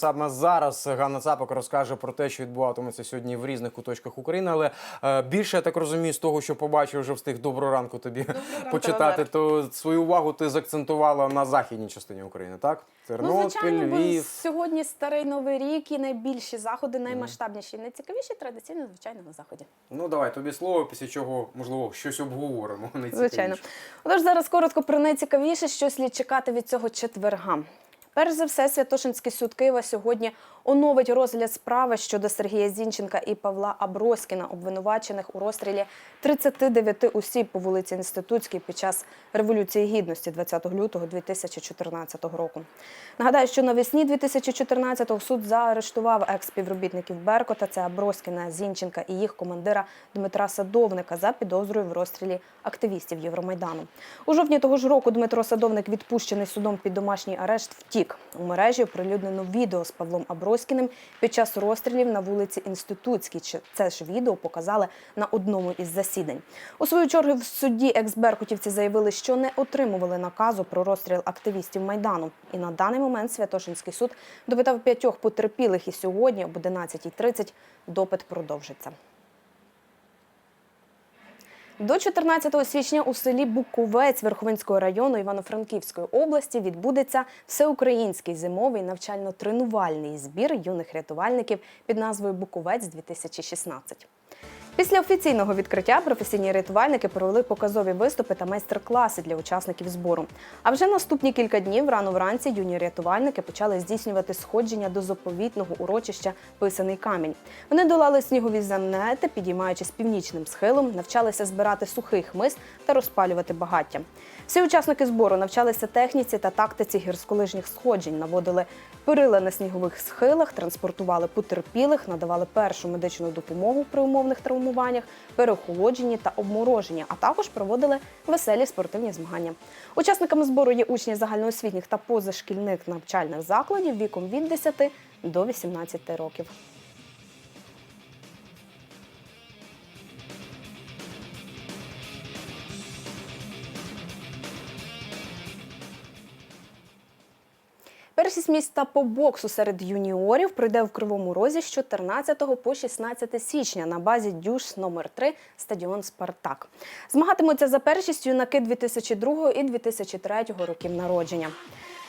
саме зараз Ганна Цапок розкаже про те, що відбуватиметься сьогодні в різних куточках України. Але е, більше я так розумію, з того, що побачив, вже встиг доброго ранку тобі почитати, то свою увагу ти закцентувала на західній частині України, так? Ну, звичайно, бо Львів. сьогодні старий новий рік і найбільші заходи, наймасштабніші, найцікавіші традиційно, звичайно, на заході. Ну давай тобі слово, після чого можливо щось обговоримо. найцікавіше. Звичайно. Отож, зараз коротко про найцікавіше, що слід чекати від цього четверга. Перш за все, Святошинський суд Києва сьогодні оновить розгляд справи щодо Сергія Зінченка і Павла Аброськіна, обвинувачених у розстрілі 39 осіб по вулиці Інститутській під час Революції Гідності 20 лютого 2014 року. Нагадаю, що навесні 2014-го суд заарештував екс-співробітників Беркота, це Аброськіна, Зінченка і їх командира Дмитра Садовника за підозрою в розстрілі активістів Євромайдану. У жовтні того ж року Дмитро Садовник, відпущений судом під домашній арешт, втік. У мережі оприлюднено відео з Павлом Аброськіним під час розстрілів на вулиці Інститутській. Це ж відео показали на одному із засідань. У свою чергу в суді екс-беркутівці заявили, що не отримували наказу про розстріл активістів Майдану. І на даний момент Святошинський суд допитав п'ятьох потерпілих. І сьогодні об 11.30 допит продовжиться. До 14 січня у селі Буковець Верховинського району Івано-Франківської області відбудеться всеукраїнський зимовий навчально-тренувальний збір юних рятувальників під назвою Буковець 2016. Після офіційного відкриття професійні рятувальники провели показові виступи та майстер-класи для учасників збору. А вже наступні кілька днів рано вранці юні рятувальники почали здійснювати сходження до заповітного урочища Писаний камінь. Вони долали снігові замети, підіймаючись північним схилом, навчалися збирати сухий хмиз та розпалювати багаття. Всі учасники збору навчалися техніці та тактиці гірськолижніх сходжень, наводили перила на снігових схилах, транспортували потерпілих, надавали першу медичну допомогу при умовних травмуваннях, переохолодженні та обмороженні, а також проводили веселі спортивні змагання. Учасниками збору є учні загальноосвітніх та позашкільних навчальних закладів віком від 10 до 18 років. Першість міста по боксу серед юніорів пройде в Кривому Розі з 14 по 16 січня на базі Дюш номер 3 стадіон Спартак. Змагатимуться за першість юнаки 2002 і 2003 років народження.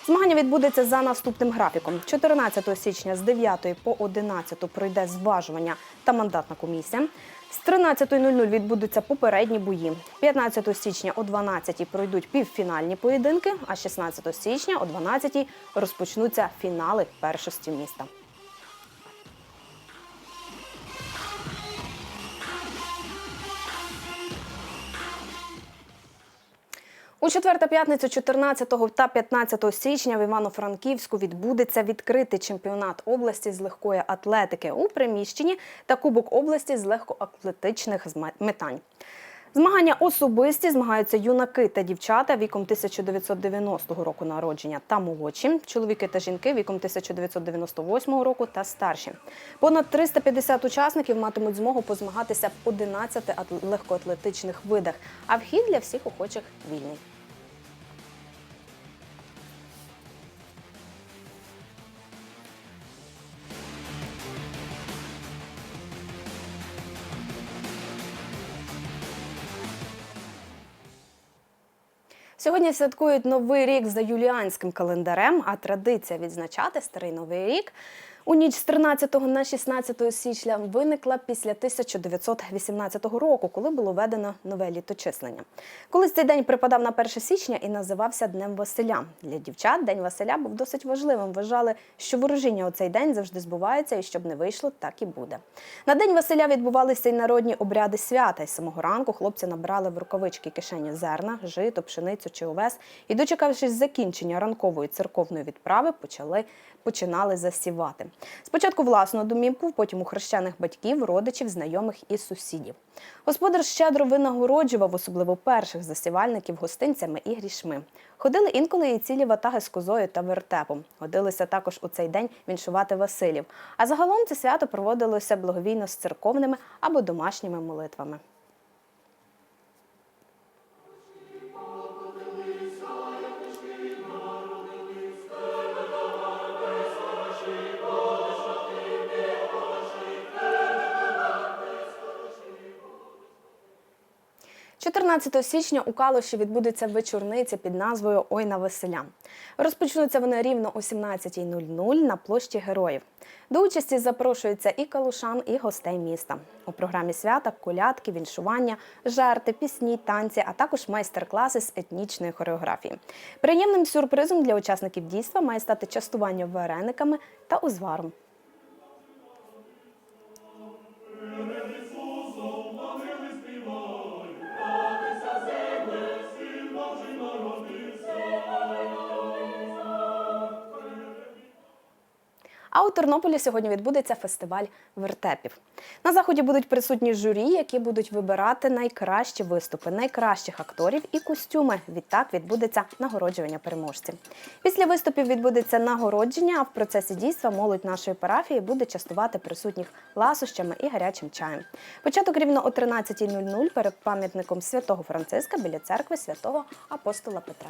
Змагання відбудеться за наступним графіком. 14 січня з 9 по 11 пройде зважування та мандатна комісія. З 13.00 відбудуться попередні бої. 15 січня о 12 пройдуть півфінальні поєдинки, а 16 січня о 12 розпочнуться фінали першості міста. У четвер та п'ятницю 14 та 15 січня в Івано-Франківську відбудеться відкритий чемпіонат області з легкої атлетики у приміщенні та Кубок області з легкоатлетичних метань. Змагання особисті змагаються юнаки та дівчата віком 1990 року народження та молодші, чоловіки та жінки віком 1998 року та старші. Понад 350 учасників матимуть змогу позмагатися в 11 легкоатлетичних видах, а вхід для всіх охочих вільний. Сьогодні святкують новий рік за юліанським календарем, а традиція відзначати старий новий рік у ніч з 13 на 16 січня виникла після 1918 року, коли було введено нове літочислення. Колись цей день припадав на 1 січня і називався Днем Василя. Для дівчат День Василя був досить важливим. Вважали, що ворожіння у цей день завжди збувається, і щоб не вийшло, так і буде. На День Василя відбувалися й народні обряди свята. І з самого ранку хлопці набирали в рукавички кишені зерна, жито, пшеницю чи овес. І, дочекавшись закінчення ранкової церковної відправи, почали починали засівати. Спочатку власну домівку, потім у хрещених батьків, родичів, знайомих і сусідів. Господар щедро винагороджував, особливо перших засівальників, гостинцями і грішми. Ходили інколи і цілі ватаги з козою та вертепом. Годилися також у цей день віншувати Василів. А загалом це свято проводилося благовійно з церковними або домашніми молитвами. 14 січня у Калуші відбудуться вечорниці під назвою Ой на веселя. Розпочнуться вони рівно о 17.00 на площі Героїв. До участі запрошуються і калушан, і гостей міста. У програмі свята колядки, віншування, жарти, пісні, танці, а також майстер-класи з етнічної хореографії. Приємним сюрпризом для учасників дійства має стати частування варениками та узваром. Тернополі сьогодні відбудеться фестиваль вертепів. На заході будуть присутні журі, які будуть вибирати найкращі виступи, найкращих акторів і костюми. Відтак відбудеться нагороджування переможців. Після виступів відбудеться нагородження, а в процесі дійства молодь нашої парафії буде частувати присутніх ласощами і гарячим чаєм. Початок рівно о 13.00 перед пам'ятником святого Франциска біля церкви святого апостола Петра.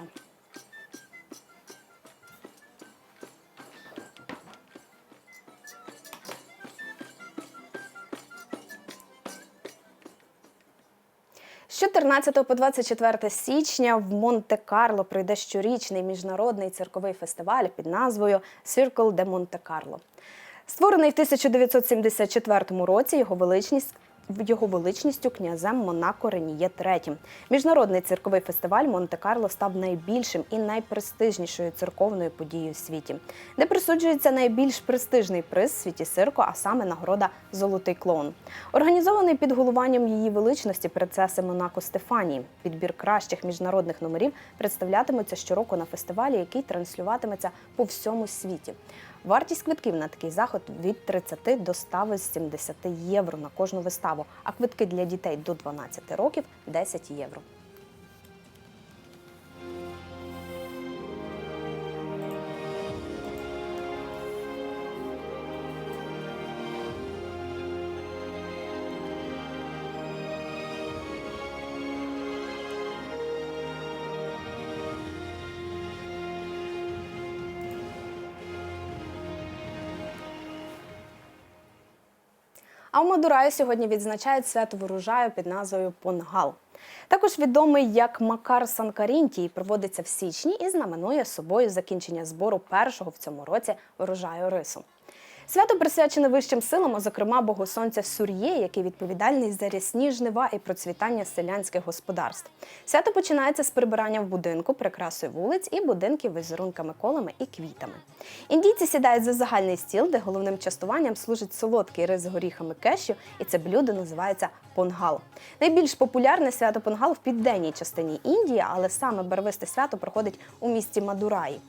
14 по 24 січня в Монте-Карло пройде щорічний міжнародний цирковий фестиваль під назвою Circle Monte Carlo. Створений в 1974 році його величність. Його величністю князем Монако Реніє III. Міжнародний цирковий фестиваль Монте-Карло став найбільшим і найпрестижнішою цирковною подією у світі, де присуджується найбільш престижний приз в світі цирку, а саме нагорода Золотий клоун. Організований під головуванням її величності принцеси Монако Стефанії. Підбір кращих міжнародних номерів представлятиметься щороку на фестивалі, який транслюватиметься по всьому світі. Вартість квитків на такий заход від 30 до 170 євро на кожну виставу, а квитки для дітей до 12 років 10 євро. А в Мадураї сьогодні відзначають свято врожаю під назвою Понгал. Також відомий як Макар Санкарінтій проводиться в січні і знаменує собою закінчення збору першого в цьому році врожаю рису. Свято присвячене вищим силам, а зокрема Богу Сонця Сур'є, який відповідальний за рясні жнива і процвітання селянських господарств. Свято починається з прибирання в будинку, прикрасою вулиць і будинків візерунками колами і квітами. Індійці сідають за загальний стіл, де головним частуванням служить солодкий рис з горіхами кешю, і це блюдо називається понгал. Найбільш популярне свято понгал в південній частині Індії, але саме барвисте свято проходить у місті Мадураї.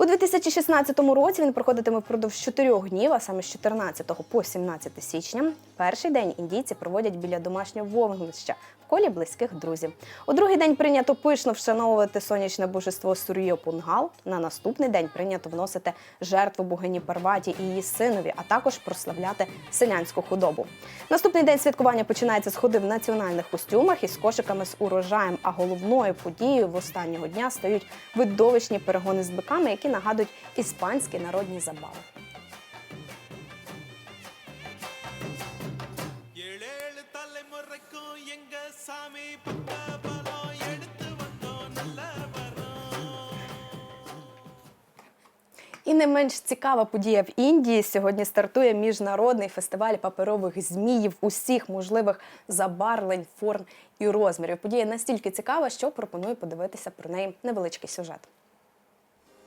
У 2016 році він проходитиме впродовж чотирьох днів, а саме з 14 по 17 січня. Перший день індійці проводять біля домашнього вогнища в колі близьких друзів. У другий день прийнято пишно вшановувати сонячне божество Сур'йо Пунгал. На наступний день прийнято вносити жертву богині Парваті і її синові, а також прославляти селянську худобу. Наступний день святкування починається з ходи в національних костюмах із кошиками з урожаєм. А головною подією в останнього дня стають видовищні перегони з биками, які нагадують іспанські народні забави. எங்க சாமி பக்க பலம் எடுத்து வந்தோம் நல்ல வரோம் І не менш цікава подія в Індії. Сьогодні стартує міжнародний фестиваль паперових зміїв усіх можливих забарвлень, форм і розмірів. Подія настільки цікава, що пропоную подивитися про неї невеличкий сюжет.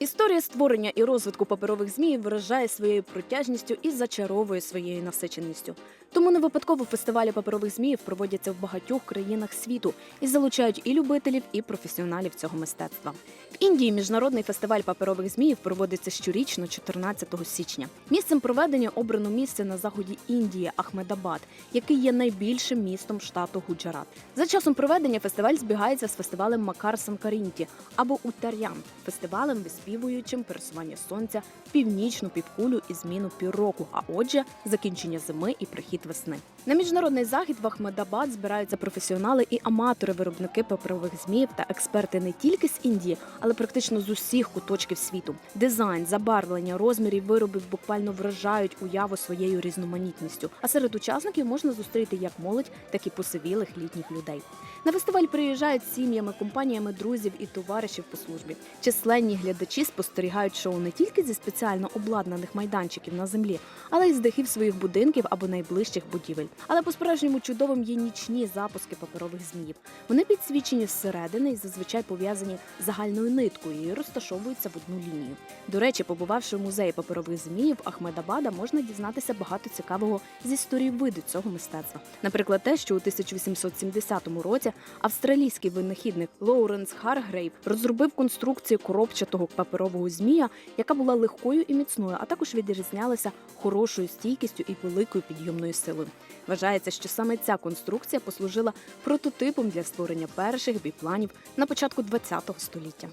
Історія створення і розвитку паперових зміїв виражає своєю протяжністю і зачаровує своєю насиченістю. Тому не випадково фестивалі паперових зміїв проводяться в багатьох країнах світу і залучають і любителів, і професіоналів цього мистецтва. В Індії міжнародний фестиваль паперових зміїв проводиться щорічно 14 січня. Місцем проведення обрано місце на заході Індії Ахмедабад, який є найбільшим містом штату Гуджарат. За часом проведення фестиваль збігається з фестивалем Макар Санкарінті або Утар'ян фестивалем виспівування пришвидшуючим пересування сонця північну півкулю і зміну півроку, а отже, закінчення зими і прихід весни. На міжнародний захід в Ахмедабад збираються професіонали і аматори, виробники паперових зміїв та експерти не тільки з Індії, але практично з усіх куточків світу. Дизайн, забарвлення, розмірів виробів буквально вражають уяву своєю різноманітністю. А серед учасників можна зустріти як молодь, так і посивілих літніх людей. На фестиваль приїжджають сім'ями, компаніями друзів і товаришів по службі. Численні глядачі спостерігають шоу не тільки зі спеціально обладнаних майданчиків на землі, але й з дахів своїх будинків або найближчих будівель. Але по-справжньому чудовим є нічні запуски паперових зміїв. Вони підсвічені зсередини і зазвичай пов'язані загальною ниткою і розташовуються в одну лінію. До речі, побувавши в музеї паперових зміїв Ахмедабада, можна дізнатися багато цікавого з історії виду цього мистецтва. Наприклад, те, що у 1870 році австралійський винахідник Лоуренс Харгрейв розробив конструкцію коробчатого паперового змія, яка була легкою і міцною, а також відрізнялася хорошою стійкістю і великою підйомною силою. Вважається, що саме ця конструкція послужила прототипом для створення перших біпланів на початку ХХ століття.